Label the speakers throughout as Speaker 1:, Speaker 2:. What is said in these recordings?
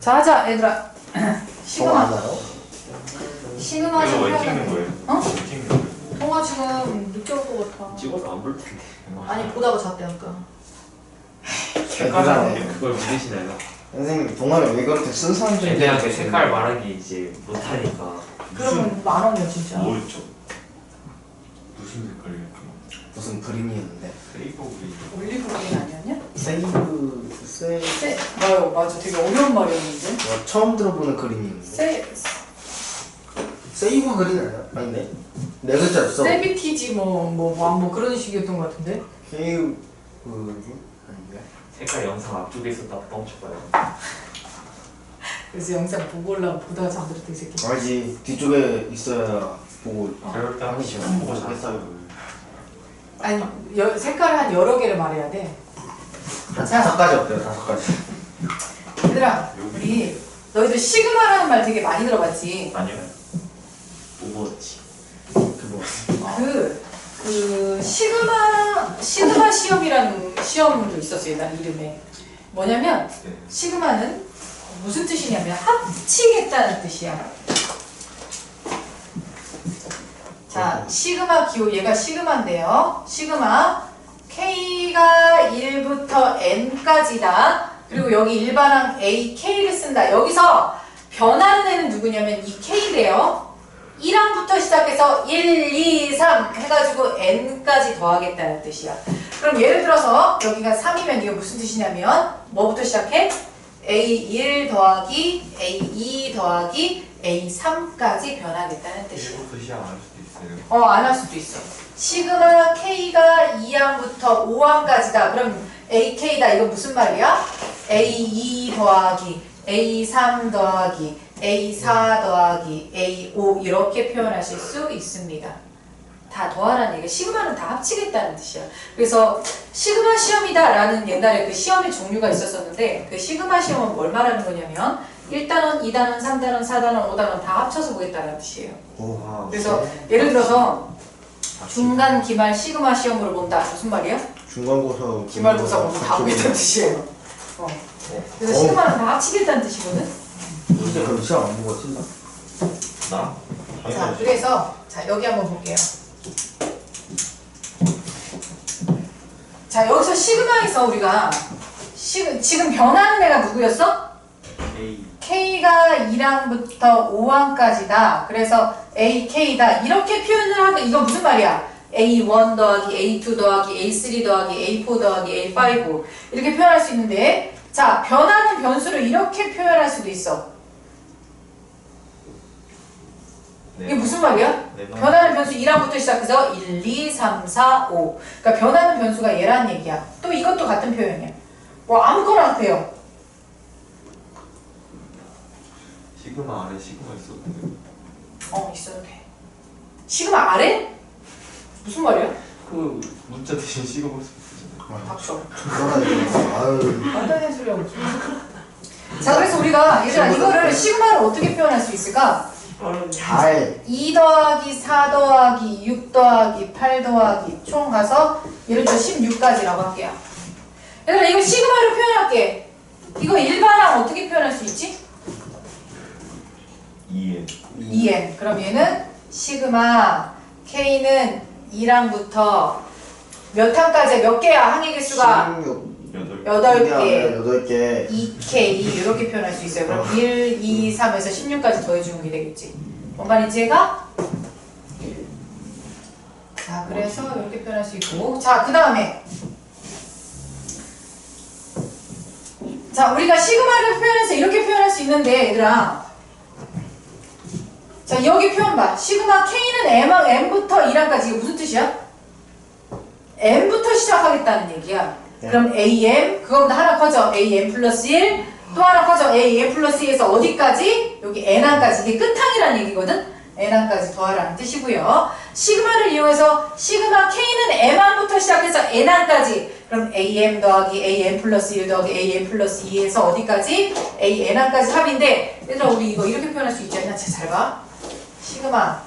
Speaker 1: 자 하자 얘들아
Speaker 2: 저
Speaker 1: 시그마? 시그마
Speaker 3: 이거
Speaker 1: 왜좀
Speaker 3: 찍는 거예요?
Speaker 1: 어?
Speaker 3: 왜 찍는 거예요?
Speaker 1: 지금 늦게 올 것 같아
Speaker 4: 찍어서 안 볼 텐데.
Speaker 1: 아니 보다가 잤다니까
Speaker 4: 색깔은 그걸 모르시나요?
Speaker 2: 선생님 동화를 왜 그렇게 순수한 줄
Speaker 4: 애들한테 색깔 말하기 이제 못하니까.
Speaker 1: 그러면 만 원이야 진짜
Speaker 3: 뭐였죠? 무슨 색깔이었죠?
Speaker 2: 무슨 그림이었는데?
Speaker 3: 페이버 그린
Speaker 1: 올리브 그린 아니었냐?
Speaker 2: 세이브 세
Speaker 1: 세 맞아요 맞아. 되게 어려운 말이었는데.
Speaker 2: 뭐 처음 들어보는 그림이었는데.
Speaker 1: 세
Speaker 2: 세이브 그림 아니야? 아닌데? 네 글자였어.
Speaker 1: 세비티지 뭐뭐 뭐, 뭐 그런 식이었던 것 같은데.
Speaker 2: 세이브 그림? 아닌가?
Speaker 4: 색깔 영상 앞쪽에 있었다 뻥쳐봐요.
Speaker 1: 그래서 영상 보고 올라가 보다가 잠들었다 이 새끼.
Speaker 2: 알지. 뒤쪽에 있어야 보고
Speaker 3: 그럴 때
Speaker 2: 하기
Speaker 3: 시간
Speaker 2: 싫어
Speaker 3: 보고
Speaker 2: 보고
Speaker 3: 잤어요
Speaker 1: 아니 여, 색깔 한 여러 개를 말해야 돼
Speaker 2: 한 다섯 가지 어때요 다섯 가지
Speaker 1: 얘들아 우리 너희들 시그마라는 말 되게 많이 들어봤지
Speaker 3: 아니요
Speaker 4: 오버워치.
Speaker 2: 그거
Speaker 1: 그, 그, 시그마, 시그마 시험이라는 시험도 있었어요, 난 이름에. 뭐냐면,
Speaker 3: 네.
Speaker 1: 시그마는 무슨 뜻이냐면, 합치겠다는 뜻이야. 자, 시그마 기호, 얘가 시그마인데요. 시그마, K가 1부터 N까지다. 그리고 여기 일반항 A, K를 쓴다. 여기서 변하는 애는 누구냐면 이 K래요. 1항부터 시작해서 1, 2, 3 해가지고 n까지 더하겠다는 뜻이야. 그럼 예를 들어서 여기가 3이면 이게 무슨 뜻이냐면 뭐부터 시작해? a1 더하기 a2 더하기 a3까지 변하겠다는 뜻이야.
Speaker 3: 1부터 시작 어,
Speaker 1: 안 할 수도 있어. 시그마 K가 2항부터 5항까지다. 그럼 AK다. 이거 무슨 말이야? A2 더하기 A3 더하기 A4 더하기 A5 이렇게 표현하실 수 있습니다. 다 더하라는 얘기. 시그마는 다 합치겠다는 뜻이야. 그래서 시그마 시험이다 라는 옛날에 그 시험의 종류가 있었었는데 그 시그마 시험은 뭘 말하는 거냐면 1단원, 2단원, 3단원, 4단원, 5단원 다 합쳐서 보겠다는 뜻이에요.
Speaker 2: 오
Speaker 1: 그래서 예를 들어서 중간 기말 시그마 시험으로 본다. 무슨 말이야?
Speaker 2: 중간고사
Speaker 1: 기말고사 모두 다 보겠다는 뜻이에요. 어. 그래서 시그마는 다 합치겠다는 뜻이거든.
Speaker 2: 근데 그럼 시험 안 보고 친다
Speaker 3: 나?
Speaker 1: 자, 그래서 자 여기 한번 볼게요. 자 여기서 시그마에서 우리가 시, 지금 변하는 애가 누구였어?
Speaker 4: A.
Speaker 1: K가 2항부터 5항까지다. 그래서 AK다. 이렇게 표현을 하면 이건 무슨 말이야? A1 더하기 A2 더하기 A3 더하기 A4 더하기 A5 이렇게 표현할 수 있는데 자 변하는 변수를 이렇게 표현할 수도 있어. 이게 무슨 말이야?
Speaker 3: 네 번.
Speaker 1: 변하는 변수 1항부터 시작해서 1, 2, 3, 4, 5 그러니까 변하는 변수가 얘란 얘기야. 또 이것도 같은 표현이야. 뭐 아무거나 돼요.
Speaker 3: 시그마 아래 시그마 있었는데
Speaker 1: 어 있어도 돼. 시그마 아래? 무슨 말이야?
Speaker 3: 그 문자 대신 시그마
Speaker 1: 닥쳐.
Speaker 2: 아유
Speaker 1: 되는 소리 하고. 자 그래서 우리가 얘들아 이거를 시그마를 어떻게 표현할 수 있을까?
Speaker 2: 잘
Speaker 1: 2 더하기 4 더하기 6 더하기 8 더하기 총 가서 예를 들어 16까지라고 할게요. 얘들아 이거 시그마로 표현할게. 이거 일반항 어떻게 표현할 수 있지?
Speaker 3: 2에
Speaker 1: 2n. 그럼 얘는 시그마 K는 1항부터 몇 항까지 몇 개야 항의 개수가
Speaker 2: 16
Speaker 3: 8
Speaker 1: 8개.
Speaker 2: 8개
Speaker 1: 2K 이렇게 표현할 수 있어요. 그럼 1, 2, 3에서 16까지 더해주는 게 되겠지. 뭔 말인지 얘가? 자, 그래서 이렇게 표현할 수 있고. 자, 그 다음에. 자, 우리가 시그마를 표현해서 이렇게 표현할 수 있는데, 얘들아. 자, 여기 표현 봐. 시그마 K는 M, M부터 1항까지. 이게 무슨 뜻이야? M부터 시작하겠다는 얘기야. 그럼 AM, 그거보다 하나 커져. AM 플러스 1, 또 하나 커져. AM 플러스 2에서 어디까지? 여기 N항까지. 이게 끝항이라는 얘기거든? N항까지 더하라는 뜻이고요. 시그마를 이용해서 시그마 K는 M항부터 시작해서 N항까지. 그럼 AM 더하기 AM 플러스 1 더하기 AM 플러스 2에서 어디까지? AN항까지 합인데, 얘들아, 우리 이거 이렇게 표현할 수 있지 않냐? 잘 봐. 시그마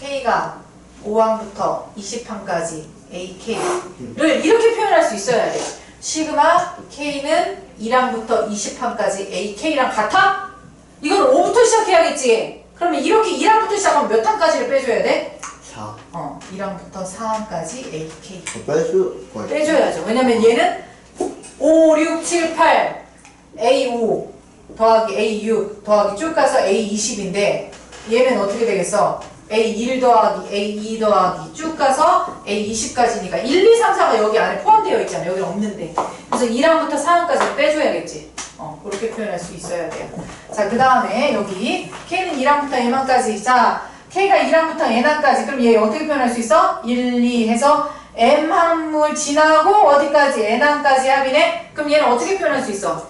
Speaker 1: K가 5항부터 20항까지 AK를 이렇게 표현할 수 있어야 돼. 시그마 K는 2랑부터 20항까지 AK랑 같아? 이건 5부터 시작해야겠지. 그러면 이렇게 2랑부터 시작하면 몇 항까지를 빼줘야 돼?
Speaker 2: 4.
Speaker 1: 어, 2랑부터 4항까지 AK.
Speaker 2: 거야.
Speaker 1: 빼줘야죠. 왜냐면 얘는 5, 6, 7, 8 A5 더하기 A6 더하기 쭉 가서 A20인데 얘는 어떻게 되겠어? A1 더하기 A2 더하기 쭉 가서 A20까지니까 1, 2, 3, 4가 여기 안에 포함되어 있잖아. 여기 없는데. 그래서 2랑부터 4항까지 빼줘야겠지. 어, 그렇게 표현할 수 있어야 돼요. 자, 그 다음에 여기 K는 2랑부터 M항까지. 자, K가 2랑부터 N항까지. 그럼 얘 어떻게 표현할 수 있어? 1, 2 해서 M 항물 지나고 어디까지? N항까지 합이네? 그럼 얘는 어떻게 표현할 수 있어?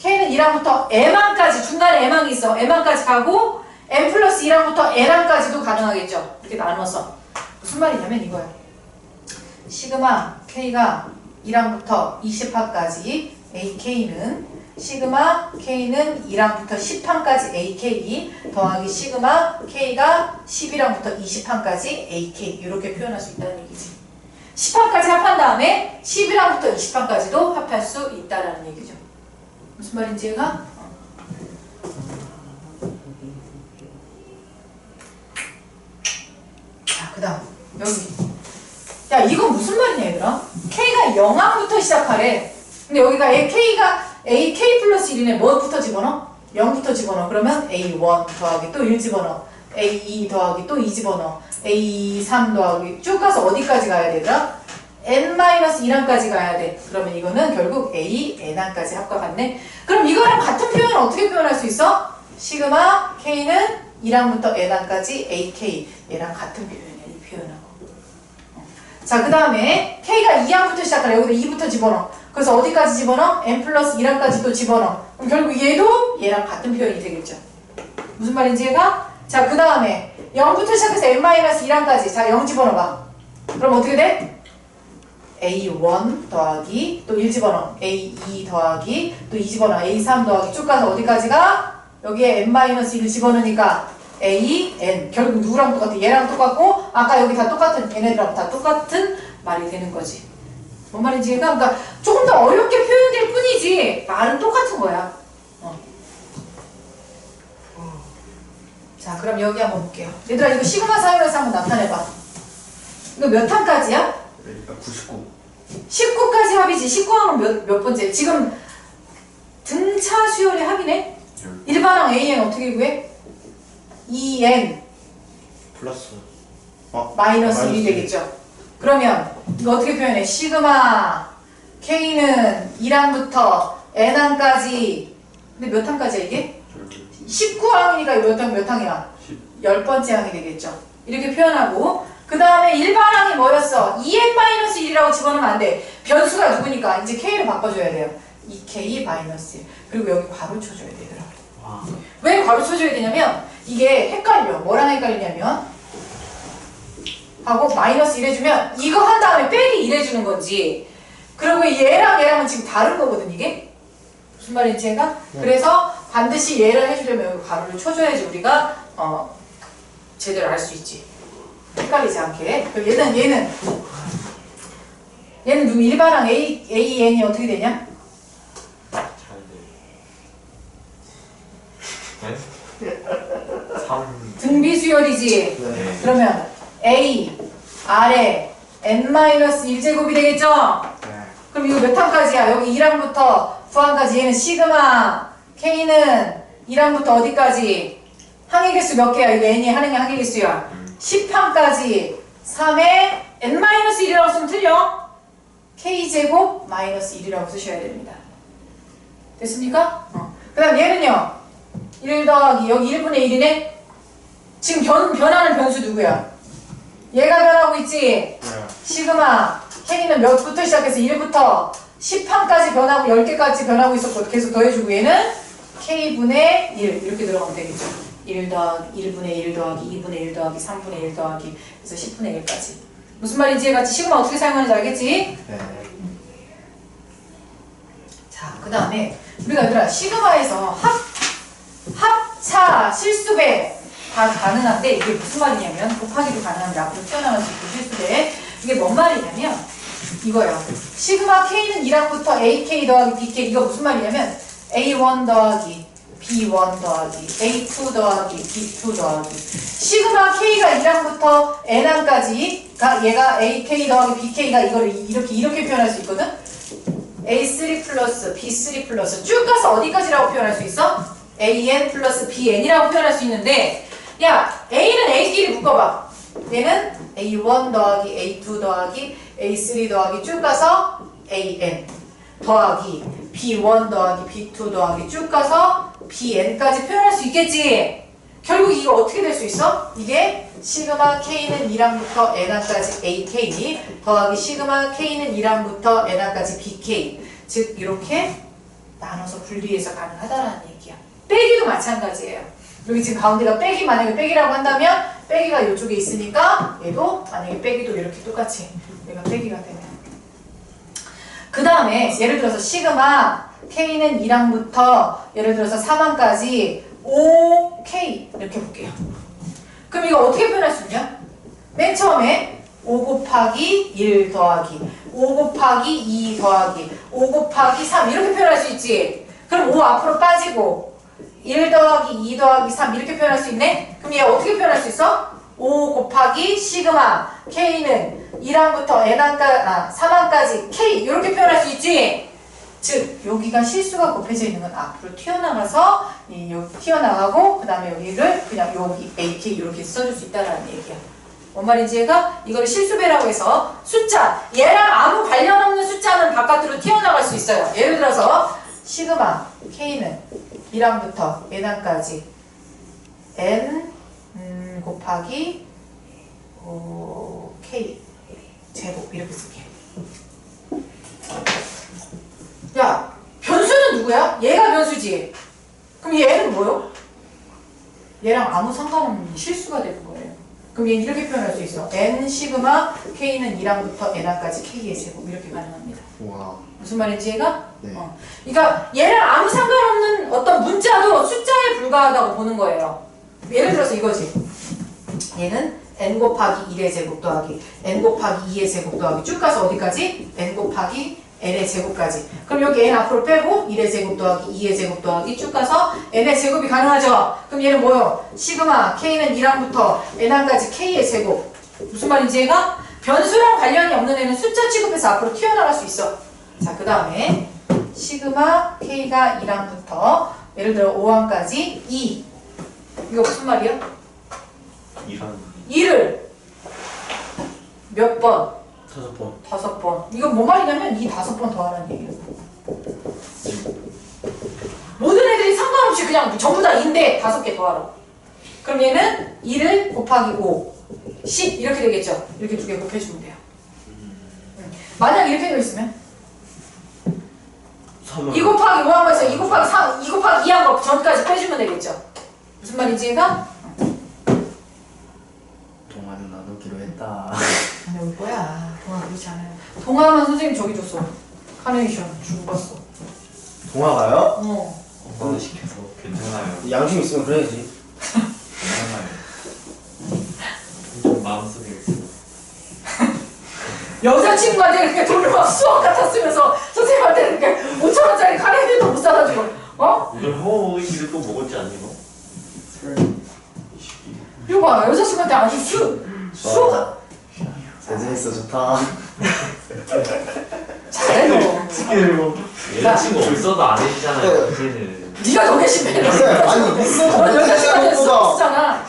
Speaker 1: K는 2항부터 M항까지 중간에 M항이 있어. M항까지 가고 M 플러스 2항부터 N항까지도 가능하겠죠. 이렇게 나눠서 무슨 말이냐면 이거야. 시그마 K가 1항부터 20항까지 AK는 시그마 K는 1항부터 10항까지 AK 더하기 시그마 K가 11항부터 20항까지 AK 이렇게 표현할 수 있다는 얘기지. 10항까지 합한 다음에 11항부터 20항까지도 합할 수 있다라는 얘기죠. 무슨 말인지 얘가? 자, 그 다음 여기. 야 이건 무슨 말이냐 얘들아? K가 0항부터 시작하래. 근데 여기가 A, K가 A, K 플러스 1이네 뭐부터 집어넣어? 0부터 집어넣어. 그러면 A1 더하기 또 1 집어넣어. A2 더하기 또 2 집어넣어. A3 더하기 쭉 가서 어디까지 가야 되더라? N-1항까지 가야 돼. 그러면 이거는 결국 A, N항까지 합과 같네. 그럼 이거랑 같은 표현을 어떻게 표현할 수 있어? 시그마 K는 1항부터 N항까지 AK 얘랑 같은 이 표현하고 자, 그 다음에 K가 2항부터 시작하래. 여기다 2부터 집어넣어. 그래서 어디까지 집어넣어? M 플러스 2항까지 또 집어넣어. 그럼 결국 얘도 얘랑 같은 표현이 되겠죠. 무슨 말인지 얘가? 자, 그 다음에 0부터 시작해서 M-1항까지. 자, 0 집어넣어봐. 그럼 어떻게 돼? A1 더하기 또 1 집어넣어. A2 더하기 또 2 집어넣어. A3 더하기 쭉 가서 어디까지가? 여기에 M-1을 집어넣으니까 A, N 결국 누구랑 똑같아? 얘랑 똑같고 아까 여기 다 똑같은 얘네들하고 다 똑같은 말이 되는 거지. 뭔 말인지 그러니까 조금 더 어렵게 표현될 뿐이지 말은 똑같은 거야. 어. 자 그럼 여기 한번 볼게요. 얘들아 이거 시그마 사용해서 한번 나타내봐. 이거 몇 항까지야?
Speaker 2: 99.
Speaker 1: 19까지 합이지. 19항은 몇, 몇 번째? 지금 등차 수열의 합이네? 일반항 AN 어떻게 구해? EN
Speaker 2: 플러스. 어?
Speaker 1: 마이너스 1이
Speaker 2: 마이너스
Speaker 1: 되겠죠. 그러면 이거 어떻게 표현해? 시그마 K는 1항부터 N항까지 근데 몇 항까지야 이게? 19항이니까 몇 항, 몇 항이야? 10번째 항이 되겠죠. 이렇게 표현하고 그 다음에 일반 항이 뭐였어? 2n-1이라고 집어넣으면 안 돼. 변수가 누구니까 이제 K로 바꿔줘야 돼요. 2K 마이너스 1. 그리고 여기 괄호 쳐줘야 되더라.
Speaker 4: 와.
Speaker 1: 왜 괄호 쳐줘야 되냐면 이게 헷갈려. 뭐랑 헷갈리냐면 하고 마이너스 1 해주면 이거 한 다음에 빼기 1 해주는 건지 그리고 얘랑 얘랑은 지금 다른 거거든 이게 무슨 말인지 얘가?
Speaker 2: 네.
Speaker 1: 그래서 반드시 얘를 해주려면 여기 괄호를 쳐줘야지 우리가 어 제대로 알 수 있지 헷갈리지 않게 그럼 얘는 얘는 얘는 누구 일반항 A, A, N이 어떻게 되냐?
Speaker 3: 잘 돼. 네? 3.
Speaker 1: 등비수열이지
Speaker 2: 네.
Speaker 1: 그러면 A 아래 n-1제곱이 되겠죠?
Speaker 2: 네.
Speaker 1: 그럼 이거 몇 항까지야? 여기 1항부터 9항까지 얘는 시그마 K는 1항부터 어디까지? 항의 개수 몇 개야? 이거 n이 게 항의 개수야 10항까지 3에 n-1이라고 쓰면 틀려 K제곱 마이너스 1이라고 쓰셔야 됩니다 됐습니까? 어. 그 다음 얘는요 1 더하기 여기 1분의 1이네 지금 변, 변하는 변수 누구야? 얘가 변하고 있지?
Speaker 2: 네.
Speaker 1: 시그마 K는 몇부터 시작해서 1부터 10항까지 변하고 10개까지 변하고 있었고 계속 더해주고 얘는 K분의 1 이렇게 들어가면 되겠죠 1 더하기 1분의 1 더하기 2분의 1 더하기 3분의 1 더하기 그래서 10분의 1까지 무슨 말인지 같이 시그마 어떻게 사용하는지 알겠지?
Speaker 2: 네.
Speaker 1: 자, 그 다음에 우리가 얘들아 시그마에서 합, 합차, 실수배 다 가능한데 이게 무슨 말이냐면 곱하기도 가능한데 앞으로 튀어나갈 수 있고 실수배 이게 뭔 말이냐면 이거예요. 시그마 K는 1항부터 AK 더하기 BK 이거 무슨 말이냐면 A1 더하기 B1 더하기 A2 더하기 B2 더하기 시그마 K가 1항부터 N항까지 가 얘가 AK 더하기 BK가 이거를 이렇게 이렇게 표현할 수 있거든. A3 플러스 B3 플러스 쭉 가서 어디까지라고 표현할 수 있어? AN 플러스 BN이라고 표현할 수 있는데 야 A는 A끼리 묶어봐. 얘는 A1 더하기 A2 더하기 A3 더하기 쭉 가서 AN 더하기 B1 더하기 B2 더하기 쭉 가서 BN까지 표현할 수 있겠지? 결국 이거 어떻게 될 수 있어? 이게 시그마 K는 1항부터 N항까지 AK 더하기 시그마 K는 1항부터 N항까지 BK 즉 이렇게 나눠서 분리해서 가능하다라는 얘기야. 빼기도 마찬가지예요 여기 지금 가운데가 빼기 만약에 빼기라고 한다면 빼기가 이쪽에 있으니까 얘도 만약에 빼기도 이렇게 똑같이 얘가 빼기가 되면 그 다음에 예를 들어서 시그마 K는 1항부터 예를 들어서 3항까지 5K 이렇게 볼게요. 그럼 이거 어떻게 표현할 수 있냐? 맨 처음에 5 곱하기 1 더하기 5 곱하기 2 더하기 5 곱하기 3 이렇게 표현할 수 있지. 그럼 5 앞으로 빠지고 1 더하기 2 더하기 3 이렇게 표현할 수 있네? 그럼 얘 어떻게 표현할 수 있어? 5 곱하기 시그마 K는 1항부터 N항까, 아, 3항까지 K 이렇게 표현할 수 있지? 즉 여기가 실수가 곱해져 있는 건 앞으로 튀어나가서 이 튀어나가고 그 다음에 여기를 그냥 여기 AK 이렇게 써줄 수 있다는 얘기야. 뭔 말인지 얘가 이걸 실수배라고 해서 숫자 얘랑 아무 관련 없는 숫자는 바깥으로 튀어나갈 수 있어요. 예를 들어서 시그마 K는 1항부터 N항까지 N 음, 곱하기 어, K 제곱 이렇게 쓸게. 야 변수는 누구야? 얘가 변수지. 그럼 얘는 뭐요? 얘랑 아무 상관없는 실수가 되는 거예요. 그럼 얘는 이렇게 표현할 수 있어. n 시그마 k는 1항부터 n항까지 k의 제곱 이렇게 가능합니다.
Speaker 2: 와.
Speaker 1: 무슨 말인지 얘가?
Speaker 2: 네.
Speaker 1: 어. 그러니까 얘랑 아무 상관없는 어떤 문자도 숫자에 불과하다고 보는 거예요. 예를 들어서 이거지. 얘는 n 곱하기 1의 제곱 더하기 n 곱하기 2의 제곱 더하기 쭉 가서 어디까지? n 곱하기 n의 제곱까지. 그럼 여기 n 앞으로 빼고 1의 제곱 더하기 2의 제곱 더하기 쭉 가서 n의 제곱이 가능하죠. 그럼 얘는 뭐요? 시그마 k는 1항부터 n항까지 k의 제곱. 무슨 말인지 얘가? 변수랑 관련이 없는 애는 숫자 취급해서 앞으로 튀어나갈 수 있어. 자, 그 다음에 시그마 k가 1항부터 예를 들어 5항까지 2. 이거 무슨 말이야?
Speaker 3: 이런
Speaker 1: 2를 몇 번?
Speaker 2: 다섯 번.
Speaker 1: 다섯 번. 이건 뭐 말이냐면 이 다섯 번 더하라는 얘기야. 모든 애들이 상관없이 그냥 전부 다 2인데 다섯 개 더하라. 그럼 얘는 2를 곱하기 5, 10 이렇게 되겠죠? 이렇게 두 개 곱해주면 돼요. 응. 만약 이렇게 되어 있으면
Speaker 2: 3을.
Speaker 1: 2 곱하기 5 한 거에서 2 곱하기 3, 2 곱하기 2 한 거 전까지 빼주면 되겠죠? 무슨 말인지 얘가?
Speaker 2: 동화는 나누기로 했다.
Speaker 1: 안 해올 거야. 동화 그렇지 않아요. 동화만 선생님 저기 줬어. 카네이션 주고 갔어.
Speaker 2: 동화가요?
Speaker 1: 어.
Speaker 3: 엄마는 시켜서 괜찮아요
Speaker 2: 양심 있으면 그래야지.
Speaker 3: 괜찮아요 좀 마음속에 있어
Speaker 1: 여자친구한테 그렇게 돈을 막 수학 같았으면서 선생님한테 그렇게 5천 원짜리 카레도 못 사다 주고 어?
Speaker 3: 오늘 허우이를 또 먹었지 않니 너?
Speaker 1: 이거 봐 여자친구한테 아주 수 수학
Speaker 2: 재밌어 좋다.
Speaker 1: 잘해 너
Speaker 2: 스킬로.
Speaker 3: 여자친구 없어도 안 해주잖아요
Speaker 2: 네.
Speaker 3: 그제는
Speaker 1: 네가 더 열심히 해
Speaker 2: 아니 있어도 못하는
Speaker 1: 수학
Speaker 2: 것보다.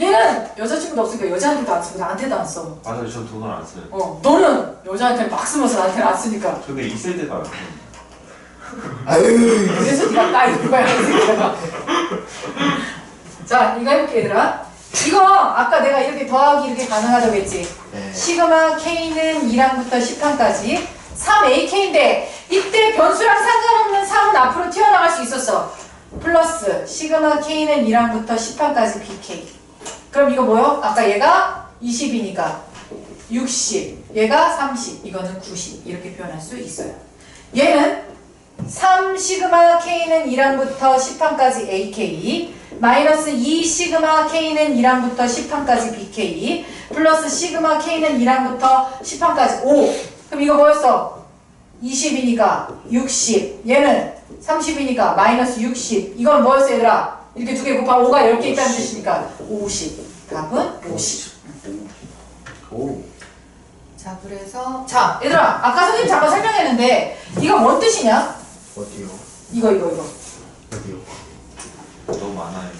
Speaker 1: 얘는 여자친구도 없으니까 여자한테도 안 쓰고 나한테도 안 써.
Speaker 3: 맞아요 전 돈을 안 써요
Speaker 1: 어, 너는 여자한테 막 쓰면서 나한테는 안 쓰니까
Speaker 3: 근데 있을 안 써요
Speaker 2: 아유.
Speaker 1: 그래서 네가 거야 이 새끼가. 자 이거 해볼게 얘들아 이거 아까 내가 이렇게 더하기 이렇게 가능하다고 했지?
Speaker 2: 네.
Speaker 1: 시그마 K는 2항부터 10항까지. 3AK인데 이때 변수랑 상관없는 3은 앞으로 튀어나갈 수 있었어. 플러스 시그마 K는 1항부터 10항까지 BK. 그럼 이거 뭐요? 아까 얘가 20이니까. 60 얘가 30 이거는 90 이렇게 표현할 수 있어요. 얘는 3 시그마 K는 1항부터 10항까지 AK 마이너스 2 시그마 K는 1항부터 10항까지 BK 플러스 시그마 K는 1항부터 10항까지 5. 그 그럼 이거 뭐였어? 20이니까 60. 얘는 30이니까 마이너스 60. 이건 뭐였어 얘들아? 이렇게 두 개 곱하면 5가 10개 있다는 뜻이니까 50. 답은 50.
Speaker 2: 오.
Speaker 1: 자 그래서 자 얘들아 아까 선생님 잠깐 설명했는데 이거 뭔 뜻이냐?
Speaker 2: 어디요?
Speaker 1: 이거 이거 이거.
Speaker 3: 너무 많아요.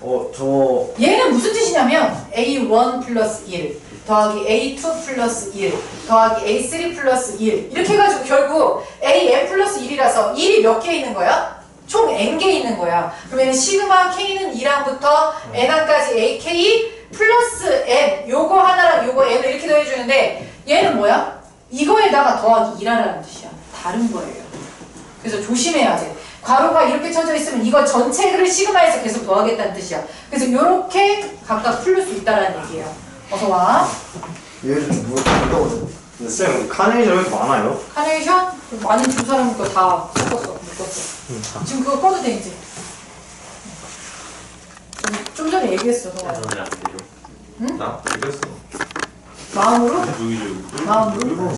Speaker 2: 어, 저
Speaker 1: 얘는 무슨 뜻이냐면 A1 플러스 1 더하기 A2 플러스 1 더하기 A3 플러스 1 이렇게 해가지고 결국 AN 플러스 1이라서 1이 몇 개 있는 거야? 총 N개 있는 거야 그러면 시그마 K는 2랑부터 N한까지 AK 플러스 N 요거 하나랑 요거 N을 이렇게 더해주는데 얘는 뭐야? 이거에다가 더하기 2라는 뜻이야 다른 거예요 그래서 조심해야 돼. 괄호가 이렇게 쳐져 있으면 이거 전체를 시그마에서 계속 더하겠다는 뜻이야. 그래서 이렇게 각각 풀릴 수 있다라는 얘기예요. 어서 와.
Speaker 2: 뭐 한다고
Speaker 5: 근데 쌤 카네이션 왜 이렇게 많아요?
Speaker 1: 카네이션 많은 두 사람 거다 섞었어, 묶었어. 지금 그거 꺼도 돼 이제. 좀, 좀 전에 얘기했어, 너가.
Speaker 4: 안 되죠.
Speaker 3: 나 이겼어.
Speaker 1: 마음으로? 마음으로?